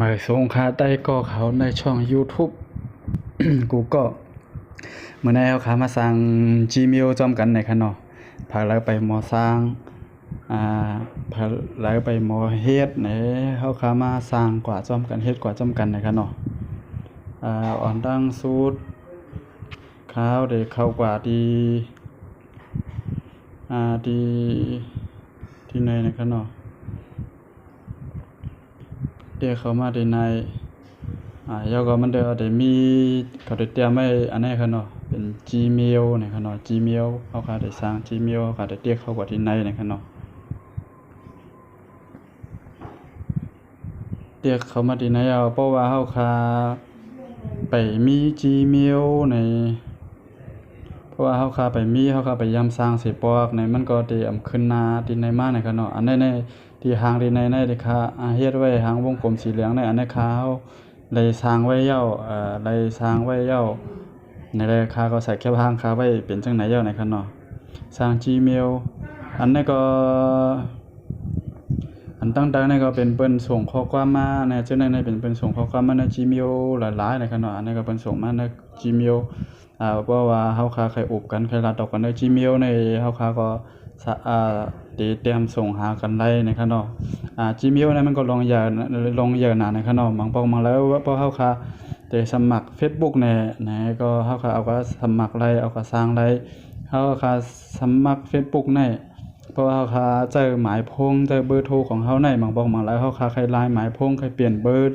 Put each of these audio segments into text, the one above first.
มาส่งค่าใต้ก็เขาในช่อง YouTube กูก็เมื้อนี้เขาขามาสร้าง Gmail จอมกันในคันเนาะพาแล้วไปหมอสร้างอ่าพาแล้วไปหมอเฮ็ดไหนเขาขามาสร้างกว่าจอมกันเฮ็ดกว่าจอมกันในคันเนาะอ่าอ่อนดังสูตรข้าวได้เข้ากว่าดีอ่าดีที่ไหนในคันเนาะ เดี๋ยวเขามาได้ในอ่าแล้วก็มันเดี๋ยวได้มีเขาได้เตรียมไว้อันนี้ครับเนาะเป็น Gmail นะครับเนาะ Gmail เขาก็ได้สร้าง Gmail เขาได้เรียกเข้ากว่าที่ในนะครับเนาะเรียกเขามาที่ในเอาเพราะว่าเขาคาไปมี Gmail ในเพราะว่าเขาคาไปมีเขาคาไปยามสร้างเสิปอกในมันก็ได้อำขึ้นนาที่ในมานะครับเนาะอันในใน ที่หางที่ในในที่ค่าอาเฮ็ดไว้หางวงกลมสีเหลืองในอันในค่าเขาได้สร้างไว้แล้วเอ่อได้สร้างไว้แล้วในราคาก็ใส่แคปหางคาไว้เป็นจังไหนแล้วนะครับเนาะสร้าง Gmail อันนี้ก็ อันต่างๆนี่ก็เป็นเปิ้นส่งข้อความมาในจังได๋นี่เป็นเปิ้นส่งข้อความมาใน Gmail หลายๆนะครับเนาะอันนี้ก็เปิ้นส่งมาใน Gmail อ่าเพราะว่าเฮาคาใครอุบกันใครรัดออกกันใน Gmail ในเฮาคาก็สะอ่า ได้เตรียมส่งหากันได้นะครับเนาะอ่า Gmail นั้นมันก็ลงอย่าลงเยอะหนานะครับเนาะบางปองบางแล้วเพราะเฮาคาได้สมัคร Facebook แน่นะก็เฮาคาเอาก็สมัครไล่เอาก็สร้างไล่เฮาคาสมัคร Facebook ในเพราะว่าเขาคาเจอหมายพงเจอเบอร์โทรของเขาในบางบอกบาแล้วเขาคาใครไลน์หมายพงใครเปลี่ยนเบอร์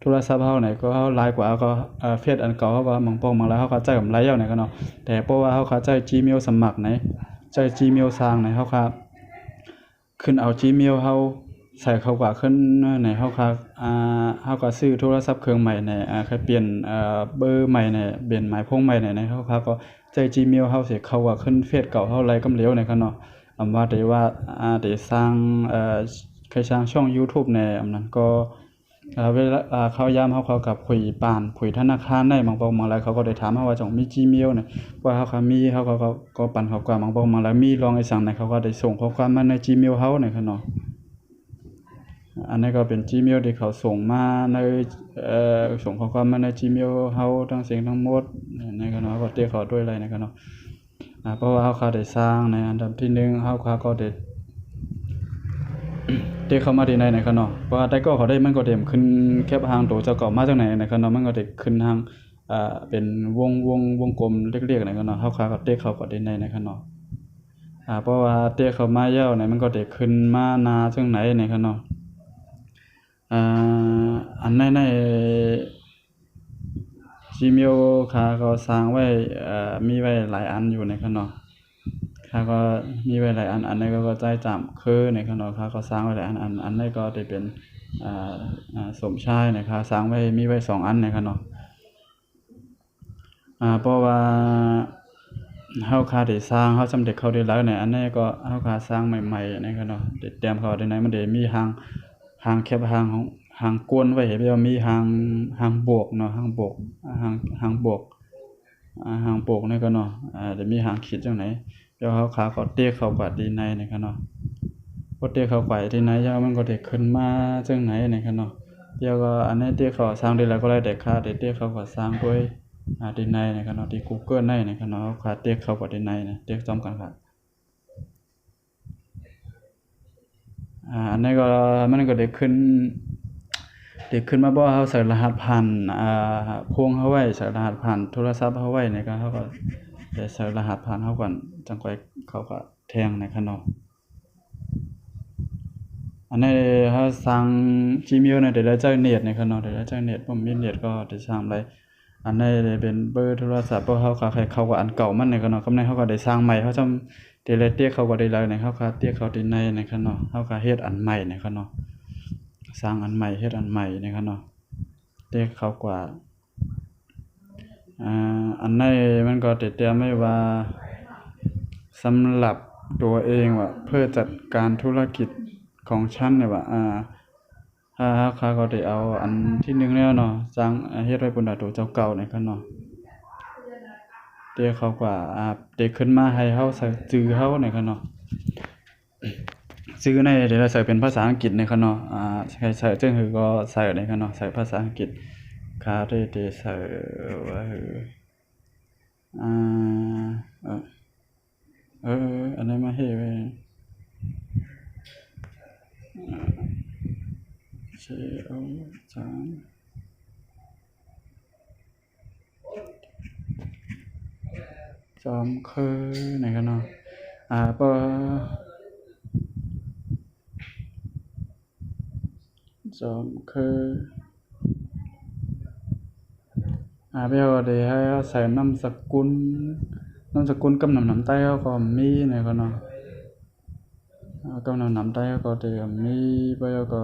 โทรศัพท์เขาไหนก็เขาไลน์กว่าก็เอ่อเฟซอันเก่าเขาก็บางปองบาแล้วเขาคาเจอกับไลน์เอาไหนก็เนาะแต่เพราะว่าเขาคาเจอ Gmail สมัครไหนเจอ Gmail สร้างไหนเขาคา ขึ้นเอา Gmail เฮาใส่เข้ากว่าขึ้นในเฮาคาอ่าเฮาก็ซื้อโทรศัพท์เครื่องใหม่ในอ่าคยเปลี่ยนเอ่อเบอร์ใหม่ในเปลี่ยนหมายพงใหม่ในในเฮาคาก็เจอ Gmail เฮาสิเข้าว่าขึ้นเฟซเก่าเฮาไลน์กำเหลวในเขาเนาะอำว่าได้ว่าอ่าได้สร้างเอ่อเคยสร้างช่องยูทูบแหน่อำนั้นก็ เวลาเขายามเขาเขากับคุยปานคุยธนาคารได้บางปองบางหลายเขาก็ได้ถามเฮาว่าจงมี Gmail น่ะว่าเขาก็มีเขาก็ก็ก็ปันเขากว่าบางปองบางหลายมีลองไอ้สั่งไหนเขาก็ได้ส่งข้อความมาใน Gmail เฮานี่ค่ะเนาะอันนี้ก็เป็น Gmail ที่เขาส่งมาในเอ่อส่งข้อความมาใน Gmail เฮาทั้งเสียงทั้งหมดนี่ก็เนาะก็เรียเขาด้วยอะไรนี่ก็เนาะเพราะว่าเขาคาได้สร้างในอันดับที่หนึ่งเขาคาก็ได้ ได้เข้ามาที่ในในะครับเนาะเพราะว่าแต่ก็เขาได้มันก็เด้ขึ้นแคปหางตัวเจ้าเก่ามาจากไหนในะครับเนาะมันก็ได้ขึ้นทางอ่าเป็นวงวงวงกลมเล็กๆในะครับเนาะเขาคาก็เตะเข้าก็ได้ในในะครับเนาะอ่าเพราะว่าเตะเข้ามาแล้วเนี่ยมันก็ได้ขึ้นมานาจังไหนในะครับเนาะอ่าอันในใน Gmail ข้าก็สร้างไว้เอ่อมีไว้หลายอันอยู่ในะครับเนาะ ข้าก็มีไว้หลายอันอันนี้ก็ใจจำคือในะครับเนาะข้าก็สร้างไว้หลายอันอันอันนี้ก็ได้เป็นสมชายนะครับสร้างไว้มีไว้สองอันในะครับเนาะเพราะว่าเฮาคาได้สร้างเฮาสำเร็จเขาได้แล้วเนี่ยอันนี้ก็เฮาคาสร้างใหม่ๆนะครับเนาะเตรียมเข้าได้ไหนมันได้มีหางหางแคปหางของหางกวนไว้แบบว่ามีหางหางบวกเนาะหางบวกหางหางบวกอ่าหางบวกนี่ก็เนาะอ่าได้มีหางขีดจังไหน เดี๋ยวเฮาขาเก็เตะเขากว่าดีในนะครับเนาะพอเตะเขาไปที่ไหนแล้วมันก็ได้ขึ้นมาจังไหนนะครับเนาะเดี๋ยวก็อันนี้เตะเขาสร้างด้แล้วก็ได้แต่ค่าได้เตะเข้าก็สร้างด้วยอาดีในนะครับเนาะที่ Google ในนะครับเนาะค่าเตะเขากว่าดีในนะเตะซ้อมกันครับอ่าอันนี้ก็มันก็ได้ขึ้นได้ขึ้นมาบ่เราใส่รหัสผ่านอ่าพวงเขาไว้ใส่รหัสผ่านโทรศัพท์เขาไว้นี่ก็เขาก็ใส่รหัสผ่านเขาก่อน จังค่เขาก็แทงในะครับเนาะอันนี้เราสร้าง Gmail เนี่ยได้แล้วจาเน็ตในะครับเนาะได้แล้วจาเน็ตบ่มีเน็ตก็ได้สร้างได้อันนี้เป็นเบอร์โทรศัพท์พราะเขาก็ให้เขากับอันเก่ามันนี่ก็เนาะกำในเขาก็ได้สร้างใหม่เขาจำได้เลเตี้ยเขาก็ได้แล้วนี่เขาก็เตี้ยเขาที่ในในะครับเนาะเขาก็เฮ็ดอันใหม่ในะครับเนาะสร้างอันใหม่เฮ็ดอันใหม่ในะครับเนาะเตี้ยเขากว่าอ่าอันในมันก็เตรียมไว้ว่า สำหรับตัวเองว่าเพื่อจัดการธุรกิจของฉันเนี่ยว่าอ่าถ้าเขาก็ได้เอาอันที่หนึ่งแล้วเนาะสร้างเฮ็ดไว้บนดาตัวเจ้าเก่านะครับเนาะเดี๋ยวเขากว่าอ่าเด็กขึ้นมาให้เฮาใส่จือเฮานี่ครับเนาะชื่อในเดี๋ยวเราใส่เป็นภาษาอังกฤษในครับเนาะอ่าใช้ใส่เจึงคือก็ใส่ในครับเนาะใส่ภาษาอังกฤษคาเรเดใส่ว่าคืออ่าเออ เอออันนี้มาให้ไว้อ่าเชโอจางจอมคือไหนกันเนาะอ่าปอจอมคืออ่าเปียวก็ได้ให้ใส่นามสกุล นามสกุลกับนำนำใต้เขาก็มีในก็เนาะอ่ากับนำนำใต้เขาก็ได้มีเปียวก็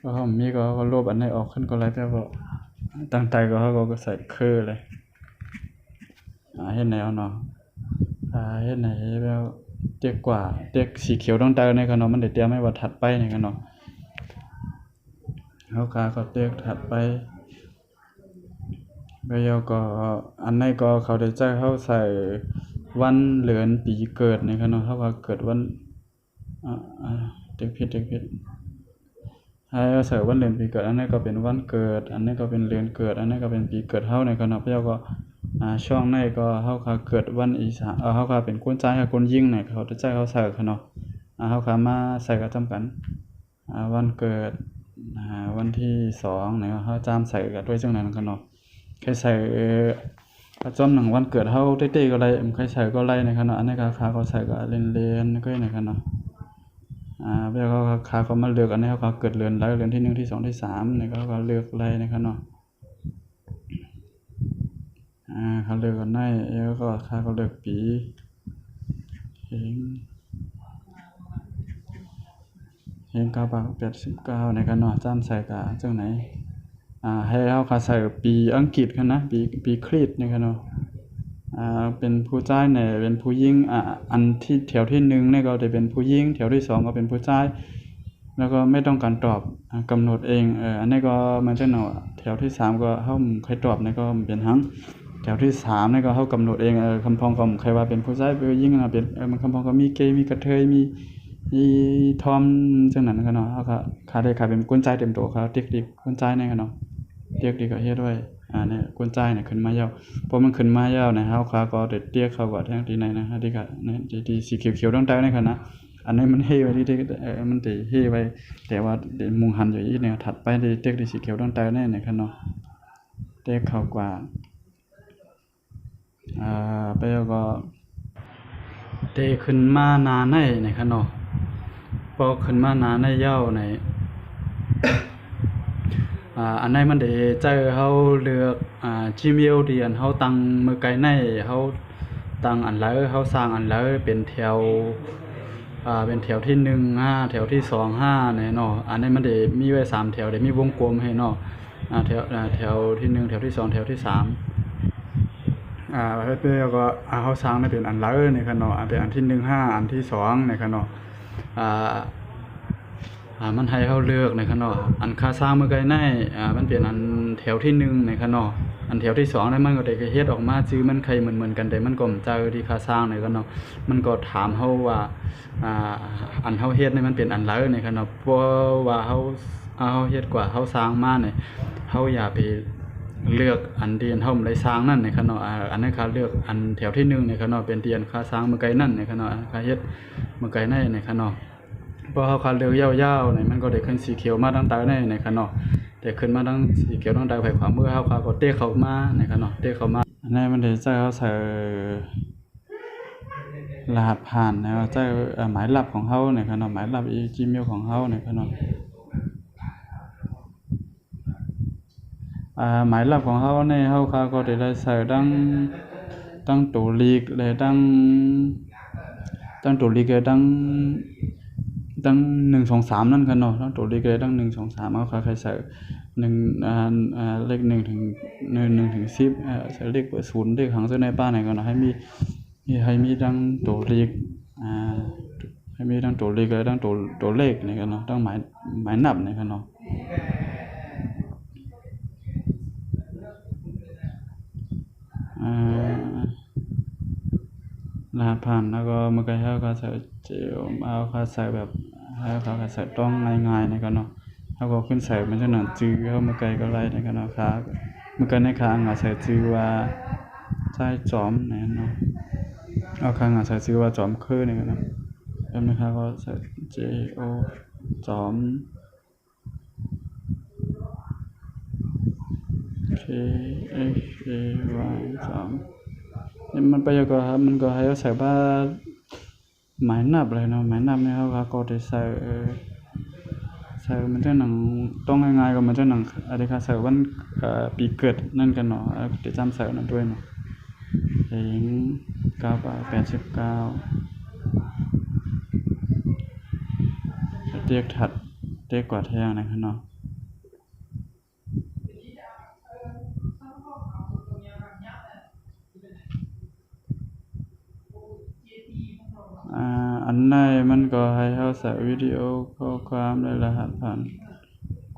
ก็เขามีก็ก็ลบอันไหนออกขึ้นก็เลยเปียวก็ตั้งใจก็เขาก็ใส่คือเลยอาเฮ็ดแนวเนาะอาเฮ็ดไหนเปียวเตียกกว่าเตียกสีเขียวต้องใต้ในก็เนาะมันได้เตรียมไว้ว่าถัดไปในก็เนาะเขาขาก็เตียกถัดไป ไปยาก็อันไหนก็เขาได้ใจเขาใส่วันเดือนปีเกิดนี่ครับเนาะเขาว่าเกิดวันอ่าเด็กผิดเด็กผิดให้เขาใส่วันเดือนปีเกิด อันนี้ก็เป็นวันเกิด อันนี้ก็เป็นเดือนเกิด อันนี้ก็เป็นปีเกิดเฮานี่ครับเนาะพะเจ้าก็อ่าช่วงไหนก็เฮาขาเกิดวันอีสานเอ่อเฮาขาเป็นคนใจกับคนยิ่งนี่เขาได้ใจเขาใส่ครับเนาะอ่าเฮาขามาใส่ก็จำกันอ่าวันเกิดอ่าวันที่สองเนี่ยเขาจามใส่กันด้วยจังนั้นกันเนาะ ใครใส่ประจำหนังวันเกิดเฮาเต้ๆก็ไล่ใครใส่ก็ไล่นะครับเนาะอันนี้ก็ขาเขาใส่ก็เล่นๆก็นะครับเนาะอ่าแล้วเขาขาเขามาเลือกอันนี้เขาเกิดเดือนไรเดือนที่1ที่2ที่3นี่เขาก็เลือกไล่นะครับเนาะอ่าเขาเลือกกันได้แล้วก็ขาเขาเลือกปีเฮงเฮงเก้าบาทแปดสิบเก้าในกันเนาะจำใส่กะจังไหน ให้เฮาก็ใส่ปีอังกฤษกันนะปีปีคริสต์นี่กันเนาะอ่าเป็นผู้จ่ายเนี่ยเป็นผู้หญิงอ่าอันที่แถวที่1เนี่ยก็จะเป็นผู้หญิงแถวที่สองก็เป็นผู้ชายแล้วก็ไม่ต้องการตอบอ่ากำหนดเองเอออันนี้ก็มันจะเนาะแถวที่สามก็เฮาใครตอบนี่ก็เป็นหังแถวที่สามนี่ก็เฮากำหนดเองเออคำพองก็ใครว่าเป็นผู้ชายเป็นผู้หญิงนะเป็นเออมันคำพองก็มีเกย์มีกระเทยมีมีทอมจังนั้นกันเนาะเฮาก็ขาได้ขาเป็นคนจ่ายเต็มโตเขาเด็กดีคนจ่ายนี่กันเนาะ เด็กดีก็เฮ็ดไว้อ่าเนี่ยคนใจเนี่ยขึ้นมายาวพอมันขึ้นมายาวเนี่ยเฮาขาก็ได้เรียกเขาว่าทางที่ไหนนะฮะที่ก็เนี่ยที่สีเขียวๆต้องใต้นี่กันนะอันนี้มันเฮไว้ที่ที่เออมันสิเฮไว้แต่ว่าเดมุงหันอยู่อีกเนี่ยถัดไปได้เด็กที่สีเขียวต้องใต้แน่เนี่ยกันเนาะเด็กเขากว่าอ่าไปแล้วก็เตขึ้นมานาในนะครับเนาะพอขึ้นมานาในเย้าใน อันไหนมันได้ใจเฮาเลือกอ่า Gmail ที่อันเฮาตั้งมือไกลในเฮาตั้งอันแล้วเฮาสร้างอันแล้วเป็นแถวอ่าเป็นแถวที่1 5แถวที่2 5เนี่ยเนาะอันนี้มันได้มีไว้สามแถวได้มีวงกลมให้เนาะอ่าแถวอ่าแถวที่1แถวที่2แถวที่สามอ่าแล้วแล้วก็เฮาสร้างได้เป็นอันแล้วนี่ครับเนาะอ่าเป็นอันที่1 5อันที่2นี่ครับเนาะอ่า อ่ามันให้เฮาเลือกในะครับเนาะอันค่าสร้างมื้อไกลในอ่ามันเป็นอันแถวที่1นะครับเนาะอันแถวที่2นั้นมันก็ได้เฮ็ดออกมาชื่อมันใครเหมือนๆกันแต่มันก็บ่เจอที่ค่าสร้างในี่ก็เนาะมันก็ถามเฮาว่าอ่าอันเฮาเฮ็ดในมันเป็นอันแล้วนี่ครับเนาะเพราะว่าเฮาอ่าเฮาเฮ็ดกว่าเฮาสร้างมานี่เฮาอย่าไปเลือกอันที่อันเฮาบ่ได้สร้างนั่นในี่ครับเนาะอ่าอันนั้นค่าเลือกอันแถวที่1นี่ครับเนาะเป็นที่อันค่าสร้างมื้อไกลนั่นในี่ครับเนาะค่าเฮ็ดมื้อไกลในนี่ครับเนาะ พอเฮาคันเร็วยาวๆนี่ยมันก็ได้ขึ้นสีเขียวมาทางใต้ในนี่ครับเนาะแต่ขึ้นมาทางสีเขียวทางใต้ไปขวามือเฮาเขาก็เตะเขามาในี่ครับเนาะเตะเขามาอันนี้มันได้ใจเขาใส่รหัสผ่านนะครับใจเอ่หมายลับของเฮานี่ครับเนาะหมายลับอี Gmail ของเฮานี่ครับเนาะอ่าหมายลับของเฮาในเฮาเขาก็ได้ได้ใส่ดังดังตัวเลขและดังดังตัวเลข และดังดัง1 2 3นั่นครับเนาะดังตัวเลขและดัง1 2 3เฮาเขาใครใส่1อ่าอ่าเลข1ถึง1 1ถึง10เอ่อใส่เลขเบอร์เลขหางเส้นในบ้านนี่ก็เนาะให้มีให้มีดังตัวเลขอ่าให้มีดังตัวเลขและดังตัวตัวเลขนี่ครับเนาะดังหมายหมายนับนี่ครับเนาะอ่าผ่านแล้วก็มื่อกี้เขาก็ใส่เจลเอาเขาใส่แบบ ให้เขาก็ใส่ต้องง่ายๆนะครับเนาะเขาก็ขึ้นใส่มันจะหนังจื้อเข้ามื่อกี้ก็ไล่นะครับเนาะครับเมื่อกี้ในค้างอะใส่จื้อว่าใช่จอมนะเนาะเอาค้างอะใส่ชื่อว่าจอมคือนี่กันเนาะแล้วนะครับก็ใส่ J O จอม K H A Y จอมนี่มันไปก็ครับมันก็ให้ใส่ว่า หมายนับเลยเนาะหมายนับเนี่ยเขาก็ได้ใส่ใส่มันจะหนังต้องง่ายๆก็มันจะหนังอะไรครับใส่วันปีเกิดนั่นกันเนาะเออเดี๋ยวจำใส่นั่นด้วยเนาะเพลงเก้าบาทแปดสิบเก้าเตียกถัดเตียกกว่าแท้งนะครับเนาะ อันในมันก็ให้เราใส่วิดีโอข้อความและรหัสผ่าน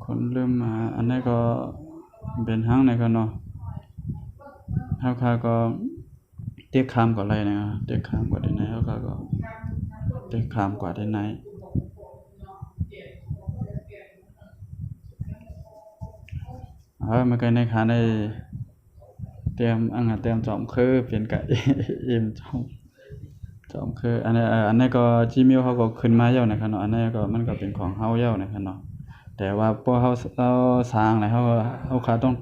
คนเริ่มมาอันนี้ก็เป็นห้างในก็เนาะเฮาค่าก็เตียกข้ามกว่าไรนะเตียกข้ามกว่าได้ไหนเฮาค่าก็เตียกข้ามกว่าได้ไหนเออมันก็ในขาในเตรียมอังเตรียมจอมคือเปลี่ยนกะเอ็มจอม จอมคืออันนี้อ่ออันนี้ก็ Gmail เขาก็ขึ้นมาแล้วนะครับเนาะอันนี้ก็มันก็เป็นของเฮาแล้วนะครับเนาะแต่ว่าพอเฮาเราสร้างแล้วเฮาเฮาก็ต้อง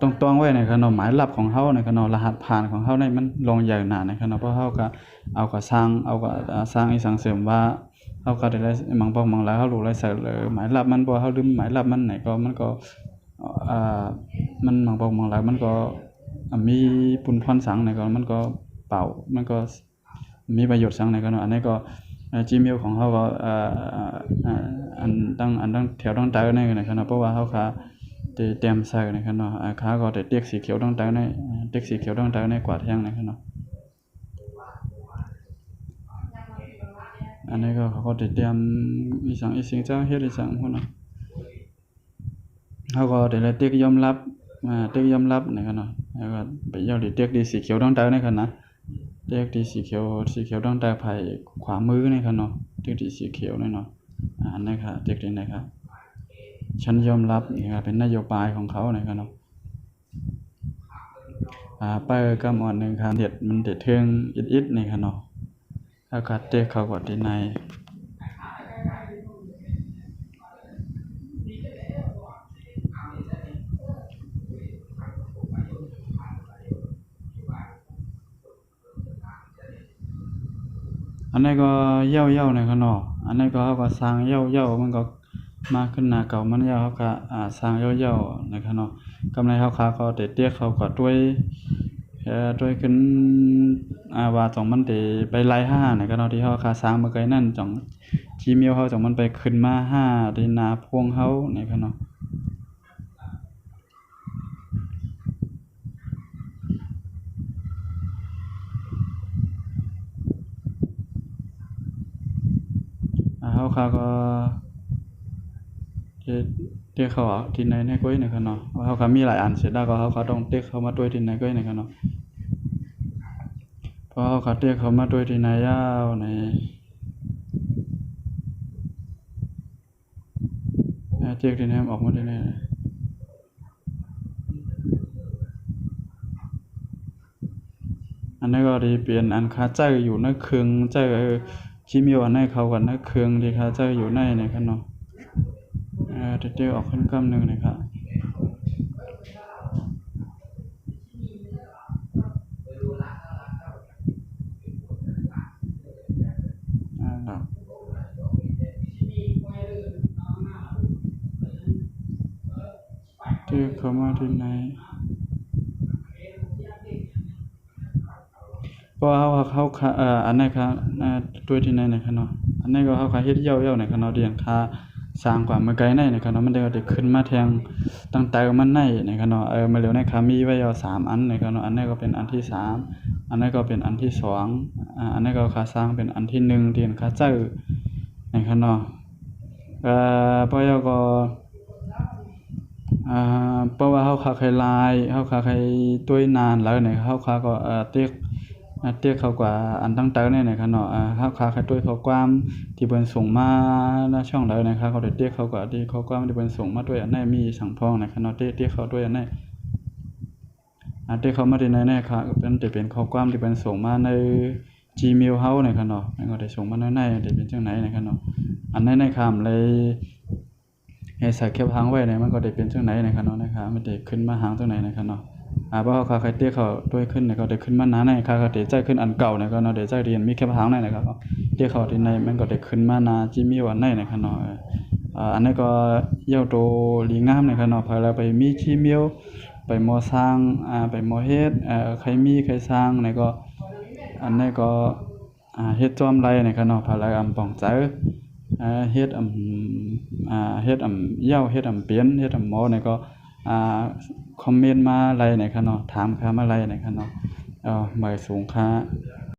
ต้องตวงไว้นะครับเนาะหมายลับของเฮานะครับเนาะรหัสผ่านของเฮาในมันลงอย่างหนานะครับเนาะเพราะเฮาก็เอาก็สร้างเอาก็สร้างอีสังเสริมว่าเฮาก็ได้บางพอกบางหลายเฮารู้รายใส่เลยหมายลับมันบ่เฮาลืมหมายลับมันไหนก็มันก็อ่ามันบางพอกบางหลายมันก็มีปุ่นพรสังไหนก็มันก็เป่ามันก็ มีประโยชน์สังในก็เนาะอันนี้ก็เอ่อ Gmail ของเฮาก็อ่าอันตั้งอันตั้งแถวตั้งตาในนะครับเนาะเพราะว่าเฮาค่าได้เตรียมใส่นะครับเนาะขาก็ได้เตียกสีเขียวตั้งตาในเตียกสีเขียวตั้งตาในกวาดแห้งนะครับเนาะอันนี้ก็เขาก็ได้เตรียมอีสังอีสิ่งเจ้าเฮ็ดอีสังพุ่นเนาะเฮาก็ได้เตียกยอมรับอ่าเตียกยอมรับนะครับเนาะแล้วก็ไปยอดเตียกดีสีเขียวตั้งตานะครับนะ เรียกตีสีเขียวสีเขียวตั้งแต่ภายขวามือนี่ครับเนาะเรียกตีสีเขียวนี่เนาะอ่านะครับเรียกตีนะครับฉันยอมรับนี่ครับเป็นนโยบายของเขานะครับเนาะอ่าไปกำอ่อนหนึ่งครับเด็ดมันเด็ดเทืองอิดๆนี่ครับเนาะอากาศเตะเขากดที่ใน อันนี้ก็เหี่ยวๆนะครับเนาะอันนี้ก็เขาก็สร้างเหี่ยวๆมันก็มากขึ้นหนาเก่ามันเหี่ยวเขาก็อ่าสร้างเหี่ยวๆนะครับเนาะกำไรเขาขาก็ได้เตี้ยเขาก็ด้วยเอ่อด้วยขึ้นอ่าว่าต้องมันได้ไปไล่ห้าในะครับเนาะที่เขาขาสร้างมาไกลนั่นจอง Gmail เขาจองมันไปขึ้นมาห้าที่หน้าพวงเขาในะครับเนาะอ่าเขาเขาก็ เฮ็เรียเขาออกที่ไหนในก้อยในะครับเนาะว่าเขาก็มีหลายอันเสร็จแล้วก็เขาก็ต้องเรียเขามาด้วยที่ไหนก้อยในะครับเนาะเพราะเขาก็เรียเขามาด้วยที่ไหนยาวในเรียกที่ไหนออกมาที่ไหนอันนี้ก็ที่เปลี่ยนอันคาใจอยู่ในเครื่องใจเออ Gmail อันนี้เขากันในเครื่องที่คาใจอยู่ในนะครับเนาะเออเดี๋ยวออกขึ้นกำหนึ่งนะครับอ่าครับเรียกเขามาที่ไหน เพราะว่าเขาเขาเขาเอ่ออันนี้ครับอ่าด้วยที่ไหนนะครับเนาะอันนี้ก็เขาก็เฮ็ดเหี่ยวๆนะครับเนาะเรียงค่าสร้างกว่ามาไกลในนะครับเนาะมันได้ก็ได้ขึ้นมาแทงตั้งแต่มันในนะครับเนาะเออมาแล้วในครับมีไว้แล้วสามอันนะครับเนาะอันนี้ก็เป็นอันที่สามอันนี้ก็เป็นอันที่สองอ่าอันนี้ก็ค่าสร้างเป็นอันที่หนึ่งที่เป็นค่าจื้อนะครับเนาะเอ่อพอแล้วก็อ่าเพราะว่าเขาคาขายหลายเขาคาขายด้วนานแล้วเนี่ยเขาคาก็เอ่อเตียก อ่าเตี้ยเขากว่าอันตั้งเตอเนี่ยนะครับเนาะอ่าเฮาคาใครด้วยข้อความที่เพิ่นส่งมาณช่องใดนะครับเขาเตี้ยเขากว่าที่ข้อความที่เพิ่นส่งมาด้วยอันไหนมีสังพองนะครับเนาะเตี้ยเตี้ยเขาด้วยอันไหนอ่าเตี้ยเขามาที่ไหนแน่ครับเป็นจะเป็นข้อความที่เพิ่นส่งมาใน Gmail เฮานะครับเนาะมันก็ได้ส่งมาในไหนได้เป็นจังไหนนะครับเนาะอันไหนในคำเลยให้ใส่แคปหางไว้เนี่ยมันก็ได้เป็นจังไหนนะครับเนาะนะครับมันได้ขึ้นมาหางจังไหนนะครับเนาะ อ่าบ่เขาครเตี้ยเขาด้วยขึ้นเนี่ยก็ได้ขึ้นมาหนาในค่าก็ได้ใจขึ้นอันเก่าเนี่ยก็เนาะได้ใจเรียนมีแคปหางในนะครับเตี้ยเขาที่ในมันก็ได้ขึ้นมาหนาจิมีวันในนะครับเนาะอ่าอันนี้ก็เย่าโตลีงามนะครับเนาะพอแล้วไปมีจิเมียวไปมอสร้างอ่าไปมอเฮ็ดเอ่อใครมีใครสร้างเนี่ยก็อันนี้ก็อ่าเฮ็ดจอมไรนะครับเนาะพอแล้วอำป่องเจออ่าเฮ็ดอำอ่าเฮ็ดอำเย้าเฮ็ดอำเปียนเฮ็ดอำหมอเนี่ยก็ คอมเมนต์มาอะไรในคะเนาะถามค่ามาอะไรในคะเนาะเออหมายสูงค่า